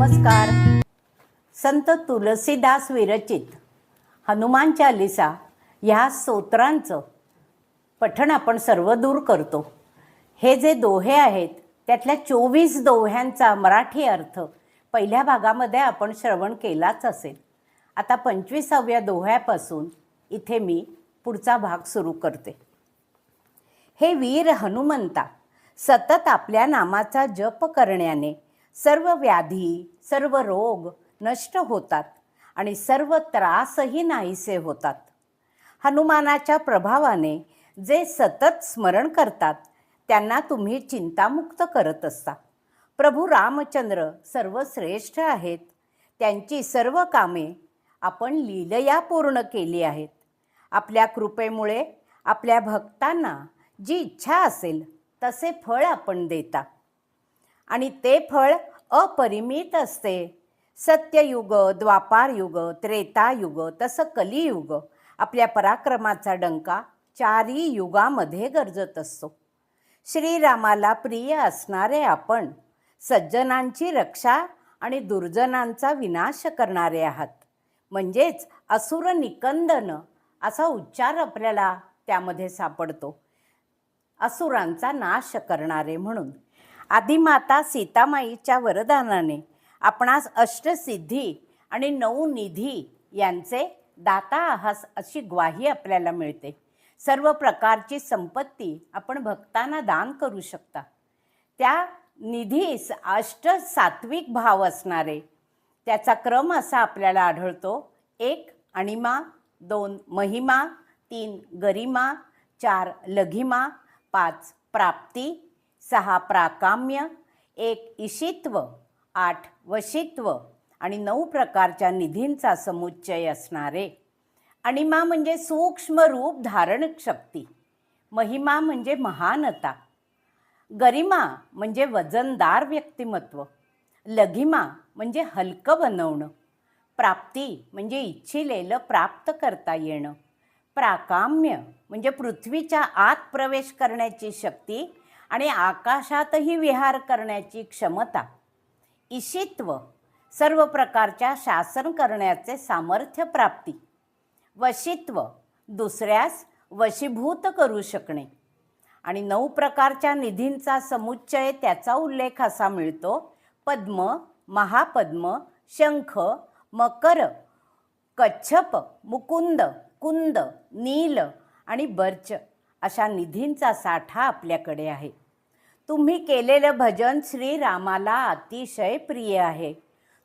नमस्कार. संत तुलसीदास विरचित हनुमान चालिसा ह्या स्तोत्रांचं पठण आपण सर्व दूर करतो. हे जे दोहे आहेत त्यातल्या चोवीस दोह्यांचा मराठी अर्थ पहिल्या भागामध्ये आपण श्रवण केलाच असेल. आता पंचवीसाव्या दोह्यापासून इथे मी पुढचा भाग सुरू करते. हे वीर हनुमंता सतत आपल्या नामाचा जप करण्याने सर्व व्याधी सर्व रोग नष्ट होतात आणि सर्व त्रासही नाहीसे होतात. हनुमानाच्या प्रभावाने जे सतत स्मरण करतात त्यांना तुम्ही चिंतामुक्त करत असता. प्रभू रामचंद्र सर्वश्रेष्ठ आहेत. त्यांची सर्व कामे आपण लीलया पूर्ण केली आहेत. आपल्या कृपेमुळे आपल्या भक्तांना जी इच्छा असेल तसे फळ आपण देता. आणि ते फळ अपरिमित असते. सत्ययुग द्वापारयुग त्रेतायुग तसं कलियुग आपल्या पराक्रमाचा डंका चारी युगामध्ये गरजत असतो. श्रीरामाला प्रिय असणारे आपण सज्जनांची रक्षा आणि दुर्जनांचा विनाश करणारे आहात. म्हणजेच असुर निकंदन असा उच्चार आपल्याला त्यामध्ये सापडतो. असुरांचा नाश करणारे म्हणून. आदिमाता सीतामाईच्या वरदानाने आपणास अष्टसिद्धी आणि नऊ निधी यांचे दाता आहास अशी ग्वाही आपल्याला मिळते. सर्व प्रकारची संपत्ती आपण भक्तांना दान करू शकता. त्या निधीस अष्ट सात्विक भाव असणारे त्याचा क्रम असा आपल्याला आढळतो. एक अणिमा दोन महिमा तीन गरिमा चार लघिमा पाच प्राप्ती सहा प्राकाम्य एक इशित्व आठ वशित्व आणि नऊ प्रकारच्या निधींचा समुच्चय असणारे. अणिमा म्हणजे सूक्ष्म रूप धारण शक्ती. महिमा म्हणजे महानता. गरिमा म्हणजे वजनदार व्यक्तिमत्व. लघिमा म्हणजे हलकं बनवणं. प्राप्ती म्हणजे इच्छिलेलं प्राप्त करता येणं. प्राकाम्य म्हणजे पृथ्वीच्या आत प्रवेश करण्याची शक्ती आणि आकाशातही विहार करण्याची क्षमता इशित्व सर्व प्रकारच्या शासन करण्याचे सामर्थ्य प्राप्ती वशित्व दुसऱ्यास वशीभूत करू शकणे. आणि नऊ प्रकारच्या निधींचा समुच्चय त्याचा उल्लेख असा मिळतो पद्म महापद्म शंख मकर कच्छप मुकुंद कुंद नील आणि बर्च अशा निधींचा साठा आपल्याकडे आहे. तुम्ही केलेलं भजन श्रीरामाला अतिशय प्रिय आहे.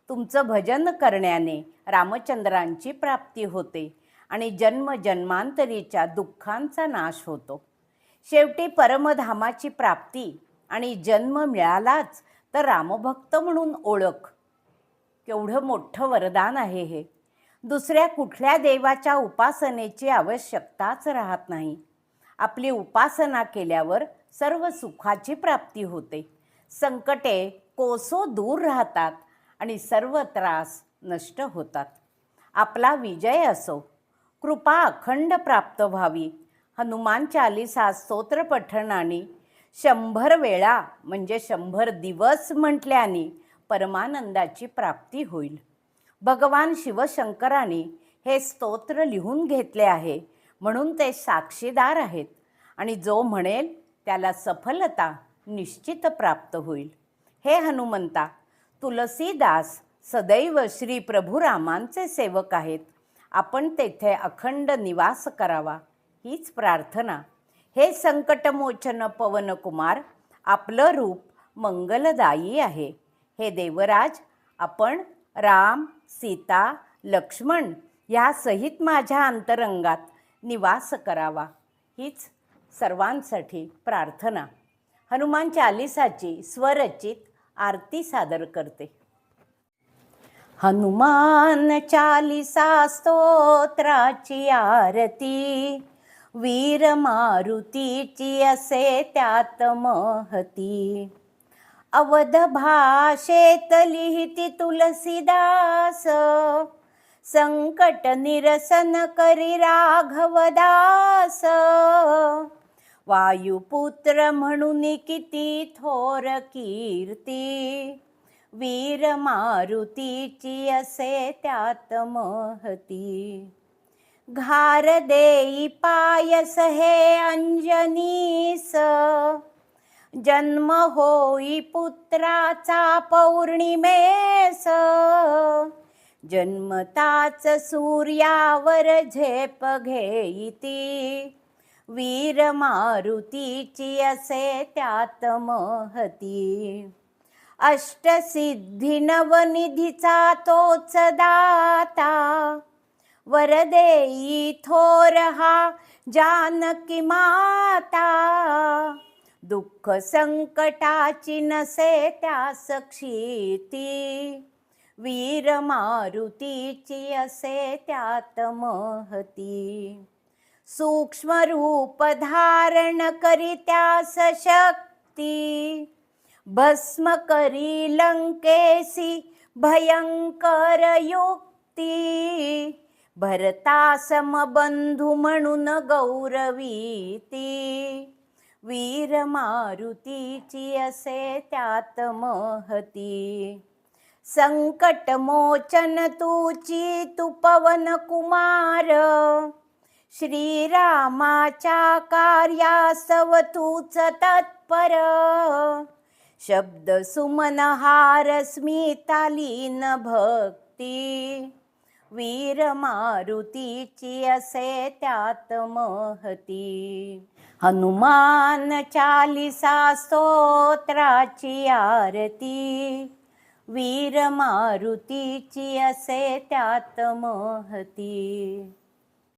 तुमचं भजन करण्याने रामचंद्रांची प्राप्ती होते आणि जन्म जन्मांतरीच्या दुःखांचा नाश होतो. शेवटी परमधामाची प्राप्ती आणि जन्म मिळालाच तर रामभक्त म्हणून ओळख. केवढं मोठं वरदान आहे हे. दुसऱ्या कुठल्या देवाच्या उपासनेची आवश्यकताच राहत नाही. आपली उपासना केल्यावर सर्व सुखाची प्राप्ती होते. संकटे कोसो दूर राहतात आणि सर्व त्रास नष्ट होतात. आपला विजय असो. कृपा अखंड प्राप्त व्हावी. हनुमान चालिसा स्तोत्र पठणाने शंभर वेळा म्हणजे शंभर दिवस म्हटल्याने परमानंदाची प्राप्ती होईल. भगवान शिवशंकराने हे स्तोत्र लिहून घेतले आहे. म्हणून ते साक्षीदार आहेत. आणि जो म्हणेल त्याला सफलता निश्चित प्राप्त होईल. हे हनुमंता तुलसीदास सदैव श्री प्रभू रामांचे सेवक आहेत. आपण तेथे अखंड निवास करावा हीच प्रार्थना. हे संकटमोचन पवनकुमार आपलं रूप मंगलदायी आहे. हे देवराज आपण राम सीता लक्ष्मण ह्यासहित माझ्या अंतरंगात निवास करावा. हीच सर्वांसाठी प्रार्थना. हनुमान चालिसाची स्वरचित आरती सादर करते. हनुमान चालिसा स्तोत्राची आरती. वीर मारुतीची असे त्यात महती. अवध भाषेत लिहिती तुलसीदास. संकट निरसन करी राघवदास वायुपुत्र म्हणून किती थोर कीर्ती. वीर मारुतीची असे त्यात महती. घार देई पायस हे अंजनीस. जन्म होई पुत्राचा पौर्णिमेस. जन्मताच सूर्यावर झेप घेईती. वीर मारुतीची असे त्यात महती. अष्टसिद्धी नवनिधीचा तोच दाता. वरदेई थोर हा जानकी माता. दुःख संकटाची नसे त्या सक्षीती वीर मारुतीची असे त्यात महती. सूक्ष्म रूप धारण करी त्या शक्ती. भस्म करी लंकेसी भयंकर युक्ती. भरता समबंधू म्हणून गौरवीती वीर मारुतीची असे त्यात महती. संकट मोचन तुची तू पवन कुमार. श्रीरामाच्या कार्यासव तूच तत्पर. शब्द सुमन हार स्मितालीन भक्ती. वीर मारुतीची असे त्यात महती. हनुमान चालिसा स्तोत्राची आरती. वीर मारुतीची असे त्यात महती.